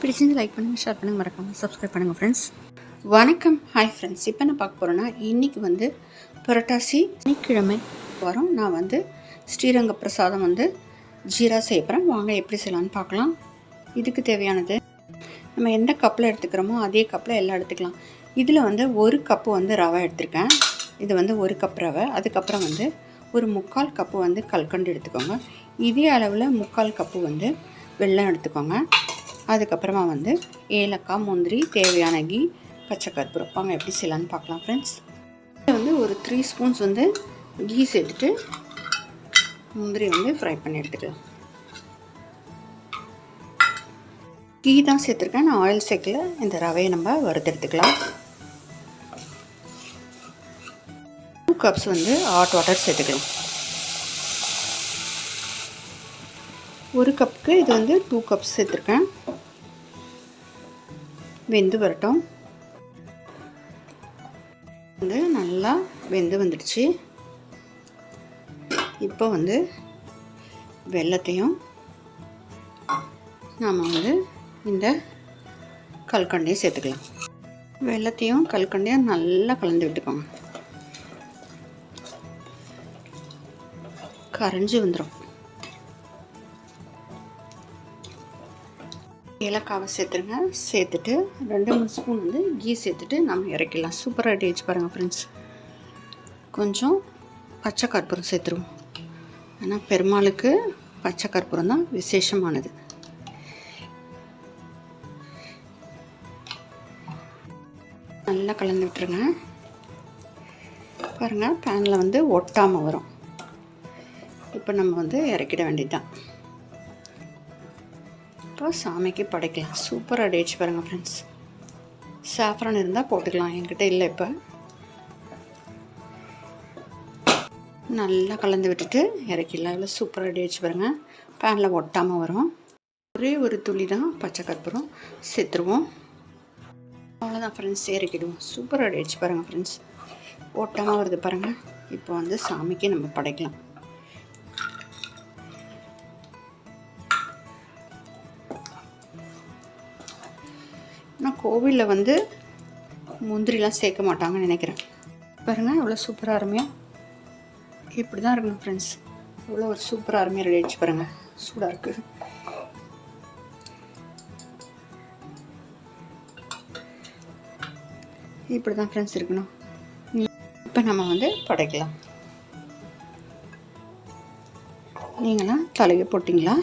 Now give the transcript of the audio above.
பிடிச்சிருந்து லைக் பண்ணுங்கள் ஷேர் பண்ணுங்கள் மறக்காமல் சப்ஸ்கிரைப் பண்ணுங்கள் ஃப்ரெண்ட்ஸ் வணக்கம். ஹாய் ஃப்ரெண்ட்ஸ் இப்போ நான் பார்க்க போகிறேன்னா இன்றைக்கி வந்து புரட்டாசி சனிக்கிழமை வரும். நான் வந்து ஸ்ரீரங்க பிரசாதம் வந்து ஜீரா செய்ய போகிறேன் வாங்க எப்படி செய்யலாம்னு பார்க்கலாம். இதுக்கு தேவையானது நம்ம எந்த கப்பில் எடுத்துக்கிறோமோ அதே கப்பில் எல்லாம் எடுத்துக்கலாம். இதில் வந்து ஒரு கப்பு வந்து ரவை எடுத்திருக்கேன். இது வந்து ஒரு கப் ரவை. அதுக்கப்புறம் வந்து ஒரு முக்கால் கப்பு வந்து கல்கண்டு எடுத்துக்கோங்க. இதே அளவில் முக்கால் கப்பு வந்து வெள்ளம் எடுத்துக்கோங்க. அதுக்கப்புறமா வந்து ஏலக்காய் முந்திரி தேவையான கீ பச்சை கற்பூரம். வாங்க எப்படி செய்யலான்னு பார்க்கலாம் ஃப்ரெண்ட்ஸ் இதில் வந்து ஒரு த்ரீ ஸ்பூன்ஸ் வந்து கீ சேர்த்துட்டு முந்திரி வந்து ஃப்ரை பண்ணி எடுத்துக்கலாம். கீ தான் சேர்த்துருக்கேன். நான் ஆயில் சேர்க்கல. இந்த ரவையை நம்ம வறுத்தெடுத்துக்கலாம். டூ கப்ஸ் வந்து ஹாட் வாட்டர் சேர்த்துக்கலாம். ஒரு கப்புக்கு இது வந்து டூ கப்ஸ் சேர்த்துருக்கேன். வெந்து வரட்டும். வந்து நல்லா வெந்து வந்துடுச்சு. இப்போ வந்து வெள்ளத்தையும் நாம் வந்து இந்த கல்கண்டையும் சேர்த்துக்கலாம். வெள்ளத்தையும் கல்கண்டையும் நல்லா கலந்து விட்டுக்கோங்க. கரைஞ்சி வந்துடும் ஏலக்காவை சேர்த்துருங்க. சேர்த்துட்டு ரெண்டு மூணு ஸ்பூன் வந்து கீ சேர்த்துட்டு நம்ம இறக்கிடலாம். சூப்பராக டேஜ் பாருங்கள் ஃப்ரெண்ட்ஸ் கொஞ்சம் பச்சை கற்பூரம் சேர்த்துருவோம். ஆனால் பெருமாளுக்கு பச்சை கற்பூரம் தான் விசேஷமானது. நல்லா கலந்து விட்டுருங்க. பாருங்கள் பேனில் வந்து ஒட்டாமல் வரும். இப்போ நம்ம வந்து இறக்கிட வேண்டியது தான் இப்போ சாமிக்கு படைக்கலாம். சூப்பராக டேச்சு பாருங்கள் ஃப்ரெண்ட்ஸ் சாஃப்ரான் இருந்தால் போட்டுக்கலாம். என்கிட்ட இல்லை இப்போ. நல்லா கலந்து விட்டுட்டு இறக்கிடலாம். இவ்வளோ சூப்பராக டேச்சு பாருங்கள் பேனில் ஒட்டாமல் வரும். ஒரே ஒரு துளி தான் பச்சை கற்பூரம். சேர்த்துருவோம் அவ்வளோதான் ஃப்ரெண்ட்ஸ் இறக்கிடுவோம். சூப்பராக டேச்சு பாருங்கள் ஃப்ரெண்ட்ஸ் ஒட்டாமல் வருது பாருங்கள் இப்போ வந்து சாமிக்கு நம்ம படைக்கலாம். ஆனால் கோவிலில் வந்து முந்திரிலாம் சேர்க்க மாட்டாங்கன்னு நினைக்கிறேன். பாருங்கள் எவ்வளோ சூப்பராக அருமையாக இப்படி தான் இருக்கணும் ஃப்ரெண்ட்ஸ் எவ்வளோ ஒரு சூப்பராக அருமையாக ரெடி ஆகிடுச்சு பாருங்கள் சூடாக இருக்குது இப்படி தான் ஃப்ரெண்ட்ஸ் இருக்கணும். இப்போ நம்ம வந்து படைக்கலாம். நீங்களாம் தலையை போட்டிங்களா?